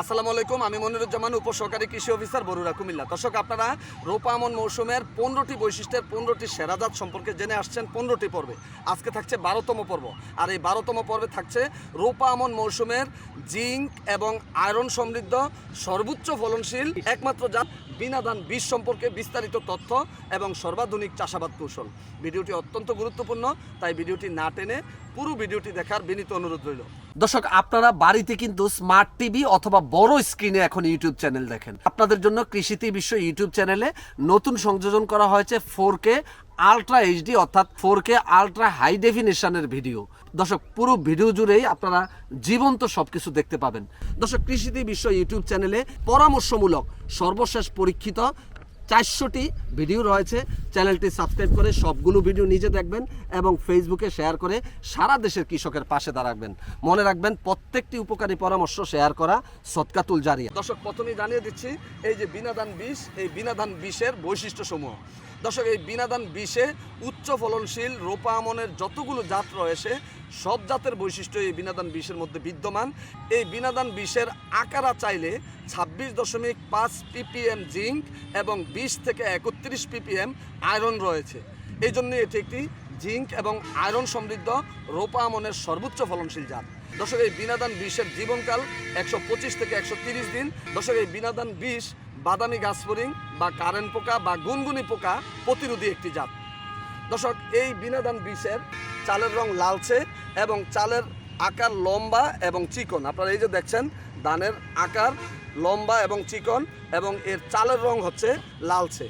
আসসালামু আলাইকুম, আমি মনিরুজ্জামান, উপসহকারী কৃষি অফিসার বরুরা কুমিল্লা। দর্শক, আপনারা রোপা আমন মৌসুমের পনেরোটি বৈশিষ্ট্যের পনেরোটি সেরাজাত সম্পর্কে জেনে আসছেন পনেরোটি পর্বে। আজকে থাকছে বারোতম পর্ব। আর এই বারোতম পর্বে থাকছে রোপা আমন মৌসুমের জিঙ্ক এবং আয়রন সমৃদ্ধ সর্বোচ্চ ফলনশীল একমাত্র জাত বিনাদান বীজ সম্পর্কে বিস্তারিত তথ্য এবং সর্বাধুনিক চাষাবাদ কৌশল। ভিডিওটি অত্যন্ত গুরুত্বপূর্ণ, তাই ভিডিওটি না টেনে পুরো ভিডিওটি দেখার বিনীত অনুরোধ রইল। দর্শক, আপনারা বাড়িতে কিন্তু স্মার্ট টিভি অথবা বড় স্ক্রিনে এখন ইউটিউব চ্যানেল দেখেন। আপনাদের জন্য কৃষিতে বিশ্ব ইউটিউব চ্যানেলে নতুন সংযোজন করা হয়েছে ফোর কে আলট্রা এইচডি অর্থাৎ ফোর কে আলট্রা হাই ডেফিনেশনের ভিডিও দর্শক, পুরো ভিডিও জুড়েই আপনারা জীবন্ত সবকিছু দেখতে পাবেন। দর্শক কৃষিতে বিশ্ব ইউটিউব চ্যানেলে পরামর্শমূলক, সর্বশেষ পরীক্ষিত চারশোটি ভিডিও রয়েছে। চ্যানেলটি সাবস্ক্রাইব করে সবগুলো ভিডিও নিজে দেখবেন এবং ফেসবুকে শেয়ার করে সারা দেশের কৃষকের পাশে দাঁড়াবেন। মনে রাখবেন, প্রত্যেকটি উপকারী পরামর্শ শেয়ার করা সৎকাতুল জারিয়া। দর্শক, প্রথমেই জানিয়ে দিচ্ছি, এই যে বিনাদান বিষ, এই বিনাদান বিষের বৈশিষ্ট্যসমূহ। দর্শক, এই বিনাদান বিষে উচ্চ ফলনশীল রোপা আমনের যতগুলো জাত রয়েছে, সব জাতের বৈশিষ্ট্য এই বিনাদান বিষের মধ্যে বিদ্যমান। এই বিনাদান বিষের আকারা চাইলে ছাব্বিশ দশমিক পাঁচ পিপিএম জিঙ্ক এবং বিশ থেকে একত্রিশ পিপিএম আয়রন রয়েছে। এই জন্য এটি একটি জিঙ্ক এবং আয়রন সমৃদ্ধ রোপা আমনের সর্বোচ্চ ফলনশীল জাত। দর্শক, এই বিনাদান বিষের জীবনকাল একশো পঁচিশ থেকে একশো তিরিশ দিন। দর্শক, এই বিনাদান বিষ বাদামি গাছফড়িং বা কারেন্ট পোকা বা গুনগুনি পোকা প্রতিরোধী একটি জাত। দর্শক, এই বিনাদান বিষের চালের রং লালচে এবং চালের আকার লম্বা এবং চিকন। আপনারা এই যে দেখছেন ধানের আকার লম্বা এবং চিকন এবং এর চালের রং হচ্ছে লালচে।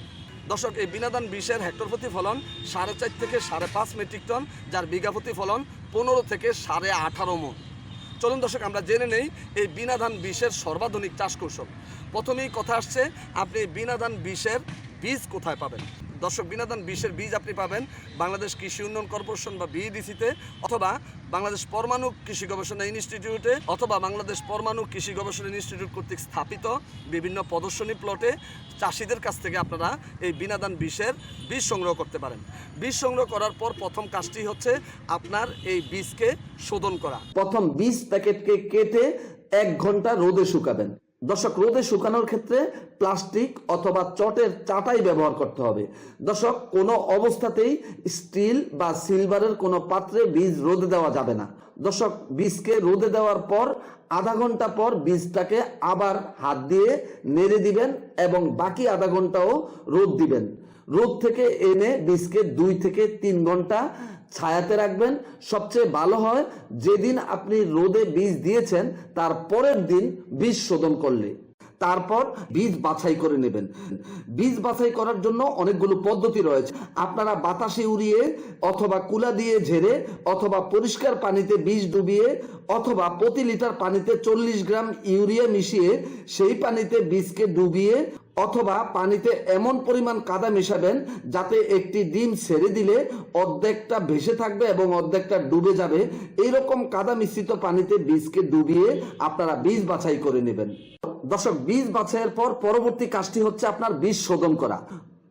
দর্শক, এই বিনাদান বিষের হেক্টর প্রতি ফলন সাড়ে চার থেকে সাড়ে পাঁচ মেট্রিক টন, যার বিঘা প্রতি ফলন পনেরো থেকে সাড়ে আঠারো মন। চলুন দর্শক, আমরা জেনে নেই এই বিনাধান বিষের সর্বাধুনিক চাষ কৌশল প্রথমেই কথা আসছে, আপনি বিনাদান বিষের বীজ কোথায় পাবেন? দর্শক, বিনাদান বিষের বীজ আপনি পাবেন বাংলাদেশ কৃষি উন্নয়ন কর্পোরেশন বা বিইডিসিতে অথবা বাংলাদেশ পরমাণু কৃষি গবেষণা ইনস্টিটিউটে অথবা বাংলাদেশ পরমাণু কৃষি গবেষণা ইনস্টিটিউট কর্তৃক স্থাপিত বিভিন্ন প্রদর্শনী প্লটে চাষিদের কাছ থেকে আপনারা এই বিনাদান বিষের বীজ সংগ্রহ করতে পারেন। বীজ সংগ্রহ করার পর প্রথম কাজটি হচ্ছে আপনার এই বীজকে শোধন করা। প্রথম বীজ প্যাকেটকে কেটে এক ঘণ্টা রোদে শুকাবেন। দর্শক, রোদে শুকানোর ক্ষেত্রে প্লাস্টিক অথবা চটের চাটাই ব্যবহার করতে হবে। দর্শক, কোনো অবস্থাতেই স্টিল বা সিলভারের কোনো পাত্রে বীজ রোদে দেওয়া যাবে না। দর্শক, বীজকে রোদে দেওয়ার পর আধা ঘণ্টা পর বীজটাকে আবার হাত দিয়ে নেড়ে দিবেন এবং বাকি আধা ঘন্টাও রোদ দিবেন। রোদ থেকে এনে বীজকে দুই থেকে তিন ঘণ্টা ছায়াতে রাখবেন। সবচেয়ে ভালো হয়, যেদিন আপনি রোদে বীজ দিয়েছেন, তার পরের দিন বীজ শোধন করলে। তারপর বীজ বাছাই করে নেবেন। বীজ বাছাই করার জন্য অনেকগুলো পদ্ধতি রয়েছে। আপনারা বাতাসে উড়িয়ে, অথবা কুলা দিয়ে ঝেড়ে, অথবা পরিষ্কার পানিতে বীজ ডুবিয়ে, অথবা প্রতি লিটার পানিতে চল্লিশ গ্রাম ইউরিয়া মিশিয়ে, সেই পানিতে বীজকে ডুবিয়ে অথবা পানিতে এমন পরিমাণ কাদা মেশাবেন যাতে একটি ডিম ছেড়ে দিলে অর্ধেকটা ভেসে থাকবে এবং অর্ধেকটা ডুবে যাবে। এইরকম কাদা মিশ্রিত পানিতে বীজকে ডুবিয়ে আপনারা বীজ বাছাই করে নেবেন। দর্শক, বীজ বাছাইয়ের পর পরবর্তী কাজটি হচ্ছে আপনার বীজ শোধন করা।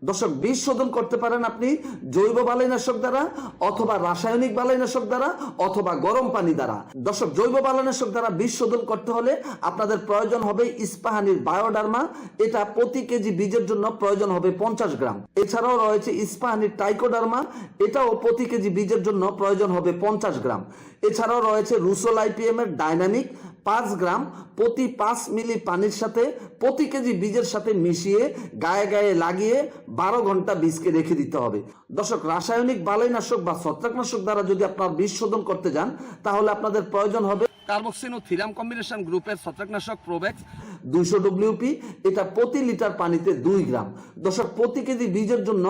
দর্শক বীজ শোধন করতে পারেন আপনি জৈব বালাইনাশক দ্বারা অথবা রাসায়নিক বালাইনাশক দ্বারা অথবা গরম পানি দ্বারা। দর্শক, জৈব বালাইনাশক দ্বারা বীজ শোধন করতে হলে আপনাদের প্রয়োজন হবে ইস্পাহানির বায়োডার্মা। এটা প্রতি কেজি বীজের জন্য প্রয়োজন হবে পঞ্চাশ গ্রাম। এছাড়াও রয়েছে ইস্পাহানির টাইকোডার্মা। এটাও প্রতি কেজি বীজের জন্য প্রয়োজন হবে পঞ্চাশ গ্রাম। এছাড়াও রয়েছে রুসোল আইপিএম এর ডাইনামিক। পাঁচ গ্রাম প্রতি পাঁচ মিলি পানির সাথে প্রতি কেজি বীজের সাথে মিশিয়ে, গায়ে গায়ে লাগিয়ে বারো ঘণ্টা বীজকে রেখে দিতে হবে। দর্শক, রাসায়নিক বালাইনাশক বা ছত্রাকনাশক দ্বারা যদি আপনার বীজ শোধন করতে যান, তাহলে আপনাদের প্রয়োজন হবে কার্বক্সিন ও থিরাম কম্বিনেশন গ্রুপের ছত্রাকনাশক প্রোবেক্স দুইশো ডব্লিউপি এটা প্রতি লিটার পানিতে দুই গ্রাম। দর্শক প্রতি কেজি বীজের জন্য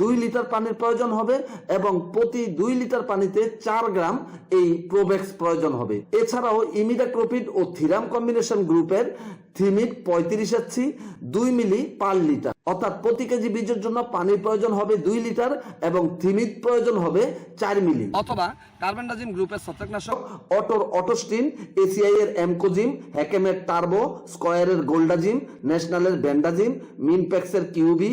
দুই লিটার পানির প্রয়োজন হবে এবং প্রতি দুই লিটার পানিতে চার গ্রাম এই প্রোবেক্স প্রয়োজন হবে। এছাড়াও ইমিডাক্লোপিড ও থিরাম কম্বিনেশন গ্রুপের থিমিড পঁয়ত্রিশ এসছি দুই মিলি পার লিটার। অর্থাৎ প্রতি কেজি বীজের জন্য পানির প্রয়োজন হবে দুই লিটার এবং থিমিড প্রয়োজন হবে চার মিলি। অথবা কার্বেন্ডাজিম গ্রুপের ছত্রাকনাশক অটোর অটোস্টিন এসিআই এর এমকোজিম হ্যাকেমের টার্বো স্কয়ারের গোল্ডাজিম ন্যাশনালের ব্যান্ডাজিম মিনপ্যাক্সের কিউবি,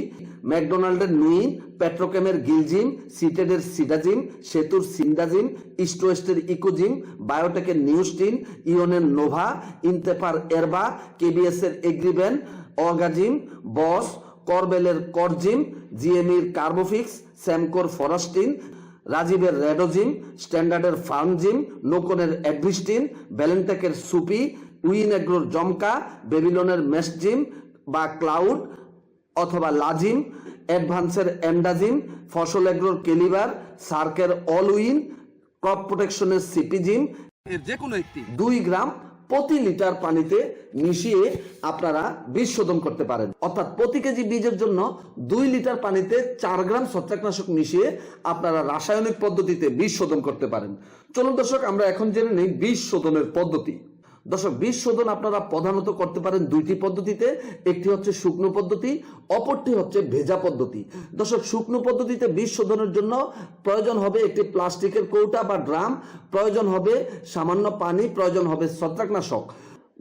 ম্যাকডোনাল্ডের নুইন, পেট্রোকেমের গিলজিম সিটেডের সিডাজিম সেতুর সিন্ডাজিম ইস্ট ওয়েস্টের ইকোজিম বায়োটেকের নিউস্টিন ইওনের নোভা, ইনতেফার এরবা কেবিএস এর এগ্রিবেন অর্গাজিম বস, করবেলের করজিম জিএমির কার্বোফিক্স, স্যামকোর ফরাস্টিন, রাজীবের রেডোজিম স্ট্যান্ডার্ডের ফার্মজিম নোকনের অ্যাডভিস্টিন, ব্যালেন্টেকের সুপি উইনেগ্রোর জমকা বেবিলনের মেসজিম বা ক্লাউড অথবা লাজিম অ্যাডভান্সের এন্ডাজিম ফসল এগ্রোর কেলিবার সার্কের অল উইন ক্রপ প্রোটেকশনের সিপিজিম এর যে কোনো একটি। দুই গ্রাম প্রতি লিটার পানিতে মিশিয়ে আপনারা বীজ শোধন করতে পারেন। অর্থাৎ প্রতি কেজি বীজের জন্য দুই লিটার পানিতে চার গ্রাম ছত্রাকনাশক মিশিয়ে আপনারা রাসায়নিক পদ্ধতিতে বীজ শোধন করতে পারেন। চলুন দর্শক আমরা এখন জেনে নেই বীজ শোধনের পদ্ধতি। দর্শক, বীজ শোধন আপনারা প্রধানত করতে পারেন দুইটি পদ্ধতিতে। একটি হচ্ছে শুকনো পদ্ধতি, অপরটি হচ্ছে ভেজা পদ্ধতি। দর্শক, শুকনো পদ্ধতিতে বীজ শোধনের জন্য প্রয়োজন হবে একটি প্লাস্টিকের কৌটা বা ড্রাম, প্রয়োজন হবে সামান্য পানি, প্রয়োজন হবে ছত্রাকনাশক।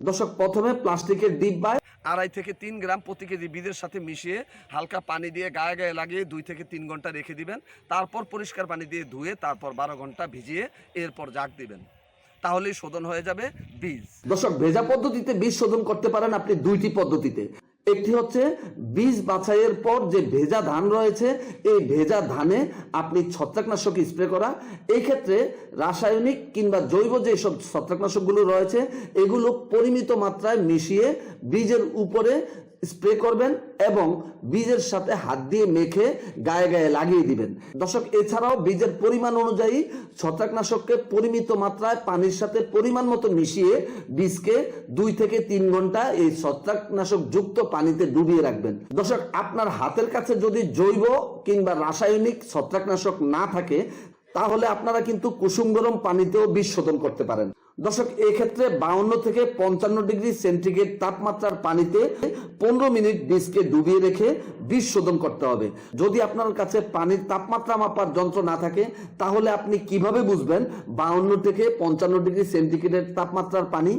দর্শক, প্রথমে প্লাস্টিকের ডিব্বায় আড়াই থেকে তিন গ্রাম প্রতি কেজি বীজের সাথে মিশিয়ে হালকা পানি দিয়ে গায়ে গায়ে লাগিয়ে দুই থেকে তিন ঘণ্টা রেখে দিবেন। তারপর পরিষ্কার পানি দিয়ে ধুয়ে তারপর বারো ঘণ্টা ভিজিয়ে এরপর জাগ দিবেন। তাহলেই শোধন হয়ে যাবে বীজ। দর্শক, ভেজা পদ্ধতিতে বীজ শোধন করতে পারেন আপনি দুইটি পদ্ধতিতে। একটি হচ্ছে বীজ বাছাইয়ের পর যে ভেজা ধান রয়েছে, এই ভেজা ধানে আপনি ছত্রাকনাশক স্প্রে করা। এই ক্ষেত্রে রাসায়নিক কিংবা জৈব যে সব ছত্রাকনাশকগুলো রয়েছে, এগুলো পরিমিত মাত্রায় মিশিয়ে বীজের উপরে স্প্রে করবেন এবং বীজের সাথে হাত দিয়ে মেখে গায়ে গায়ে লাগিয়ে দিবেন। দর্শক, এছাড়াও বীজের পরিমাণ অনুযায়ী ছত্রাকনাশককে পরিমিত মাত্রায় পানির সাথে পরিমাণ মতো মিশিয়ে বীজকে দুই থেকে তিন ঘণ্টা এই ছত্রাকনাশক যুক্ত পানিতে ডুবিয়ে রাখবেন। দর্শক, আপনার হাতের কাছে যদি জৈব কিংবা রাসায়নিক ছত্রাকনাশক না থাকে, তাহলে আপনারা কিন্তু কুসুম গরম পানিতেও বীজ শোধন করতে পারেন। দর্শক, এক্ষেত্রে বাউন্ন থেকে পঞ্চান্ন ডিগ্রি সেন্টিগ্রেড তাপমাত্রার পানিতে পনেরো মিনিট বীজকে ডুবিয়ে রেখে বীজ শোধন করতে হবে। যদি আপনার কাছে পানির তাপমাত্রা মাপার যন্ত্র না থাকে, তাহলে আপনি কীভাবে বুঝবেন বাউন্ন থেকে পঞ্চান্ন ডিগ্রি সেন্টিগ্রেড তাপমাত্রার পানি?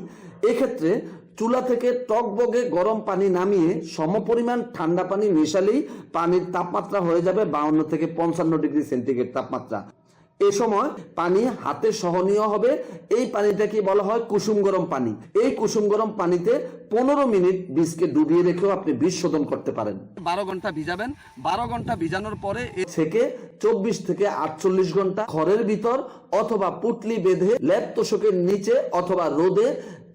এক্ষেত্রে চুলা থেকে টক টকবগে গরম পানি নামিয়ে সমপরিমাণ ঠান্ডা পানি মেশালেই পানির তাপমাত্রা হয়ে যাবে বাউন্ন থেকে পঞ্চান্ন ডিগ্রি সেন্টিগ্রেড তাপমাত্রা। এ সময় পানি হাতে সহনীয় হবে। এই পানিটাকে বলা হয়? কুসুম গরম পানি। এই কুসুম গরম পানিতে পনেরো মিনিট বীজকে ডুবিয়ে রেখেও আপনি বীজ শোধন করতে পারেন। বারো ঘণ্টা ভিজাবেন। বারো ঘণ্টা ভিজানোর পরে থেকে চব্বিশ থেকে আটচল্লিশ ঘণ্টা ঘরের ভিতর অথবা পুটলি বেঁধে ল্যাপ তোষকের নিচে অথবা রোদে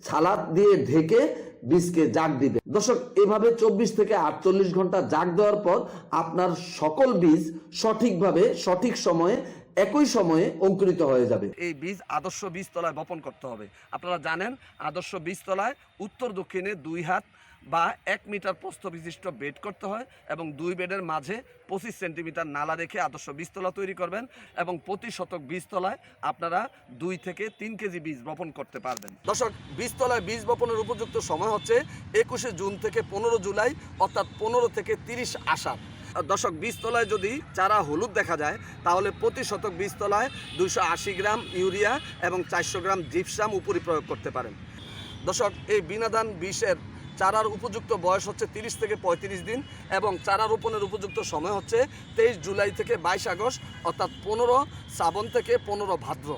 ছালাদ দিয়ে ঢেকে বীজকে জাগ দিবে দর্শক এভাবে চব্বিশ থেকে আটচল্লিশ ঘণ্টা জাগ দেওয়ার পর আপনার সকল বীজ সঠিকভাবে সঠিক সময়ে একই সময়ে অঙ্কুরিত হয়ে যাবে। এই বীজ আদর্শ বীজতলায় বপন করতে হবে। আপনারা জানেন আদর্শ বীজতলায় উত্তর দক্ষিণে দুই হাত বা এক মিটার প্রস্থ বিশিষ্ট বেড করতে হয় এবং দুই বেডের মাঝে পঁচিশ সেন্টিমিটার নালা রেখে আদর্শ বীজতলা তৈরি করবেন এবং প্রতি শতক বীজতলায় আপনারা দুই থেকে তিন কেজি বীজ বপন করতে পারবেন। দর্শক বীজতলায় বীজ বপনের উপযুক্ত সময় হচ্ছে একুশে জুন থেকে পনেরো জুলাই অর্থাৎ পনেরো থেকে তিরিশ আষাঢ়। দর্শক, বীজতলায় যদি চারা হলুদ দেখা যায়, তাহলে প্রতি শতক বীজতলায় দুশো আশি গ্রাম ইউরিয়া এবং চারশো গ্রাম জিপসাম উপরি প্রয়োগ করতে পারেন। দর্শক, এই বিনাদান বিষের চারার উপযুক্ত বয়স হচ্ছে তিরিশ থেকে পঁয়ত্রিশ দিন এবং চারা রোপণের উপযুক্ত সময় হচ্ছে তেইশ জুলাই থেকে বাইশ আগস্ট, অর্থাৎ পনেরো শ্রাবণ থেকে পনেরো ভাদ্র।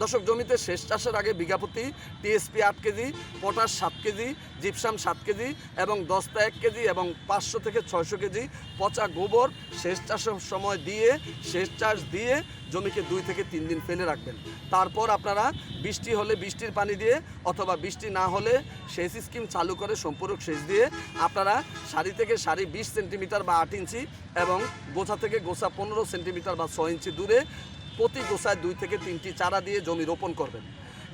দর্শক, জমিতে শেষ চাষের আগে বিঘাপতি টিএসপি আট কেজি, পটাশ সাত কেজি, জিপসাম সাত কেজি এবং দস্তা এক কেজি এবং পাঁচশো থেকে ছয়শো কেজি পচা গোবর শেষ চাষের সময় দিয়ে শেষ চাষ দিয়ে জমিকে দুই থেকে তিন দিন ফেলে রাখবেন। তারপর আপনারা বৃষ্টি হলে বৃষ্টির পানি দিয়ে অথবা বৃষ্টি না হলে সেচ স্কিম চালু করে সম্পূরক সেচ দিয়ে আপনারা সারি থেকে সারি বিশ সেন্টিমিটার বা আট ইঞ্চি এবং গোছা থেকে গোছা পনেরো সেন্টিমিটার বা ছয় ইঞ্চি দূরে প্রতি গোছায় দুই থেকে তিনটি চারা দিয়ে জমি রোপণ করবেন।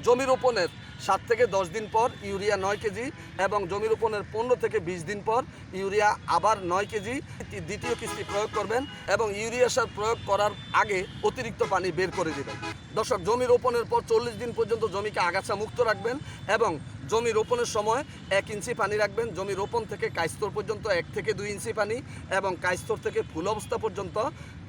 জমি রোপণের সাত থেকে দশ দিন পর ইউরিয়া নয় কেজি এবং জমি রোপণের পনেরো থেকে বিশ দিন পর ইউরিয়া আবার নয় কেজি দ্বিতীয় কিস্তি প্রয়োগ করবেন এবং ইউরিয়া সার প্রয়োগ করার আগে অতিরিক্ত পানি বের করে দেবেন। দর্শক, জমি রোপণের পর চল্লিশ দিন পর্যন্ত জমিকে আগাছা মুক্ত রাখবেন এবং জমি রোপণের সময় এক ইঞ্চি পানি রাখবেন। জমি রোপণ থেকে কাইস্তর পর্যন্ত এক থেকে দুই ইঞ্চি পানি এবং কাইস্তর থেকে ফুল অবস্থা পর্যন্ত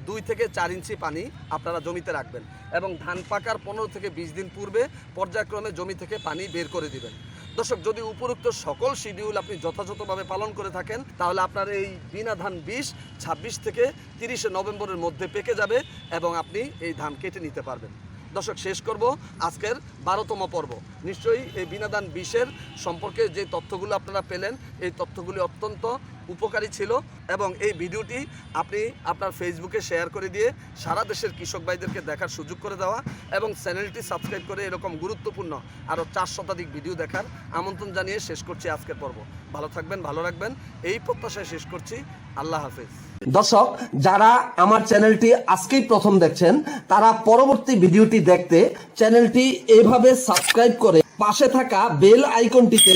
দুই থেকে চার ইঞ্চি পানি আপনারা জমিতে রাখবেন এবং ধান পাকার পনেরো থেকে বিশ দিন পূর্বে পর্যায়ক্রমে জমি থেকে পানি বের করে দিবেন। দর্শক, যদি উপরোক্ত সকল শিডিউল আপনি যথাযথভাবে পালন করে থাকেন, তাহলে আপনার এই বিনা ধান বিষ ছাব্বিশ থেকে তিরিশে নভেম্বরের মধ্যে পেকে যাবে এবং আপনি এই ধান কেটে নিতে পারবেন। দর্শক, শেষ করব আজকের বারোতম পর্ব। নিশ্চয়ই এই বিনাদান বিষের সম্পর্কে যে তথ্যগুলো আপনারা পেলেন, এই তথ্যগুলি অত্যন্ত উপকারী ছিল এবং এই ভিডিওটি আপনি আপনার ফেসবুকে শেয়ার করে দিয়ে সারা দেশের কৃষক ভাইদেরকে দেখার সুযোগ করে দেওয়া এবং চ্যানেলটি সাবস্ক্রাইব করে এরকম গুরুত্বপূর্ণ আরও চার শতাধিক ভিডিও দেখার আমন্ত্রণ জানিয়ে শেষ করছি আজকের পর্ব। ভালো থাকবেন, ভালো রাখবেন। এই প্রত্যাশায় শেষ করছি। আল্লাহ হাফেজ। দর্শক, যারা আমার চ্যানেলটি আজকেই প্রথম দেখছেন, তারা পরবর্তী ভিডিওটি দেখতে চ্যানেলটি এভাবে সাবস্ক্রাইব করে পাশে থাকা বেল আইকনটিতে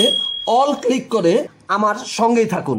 অল ক্লিক করে আমার সঙ্গেই থাকুন।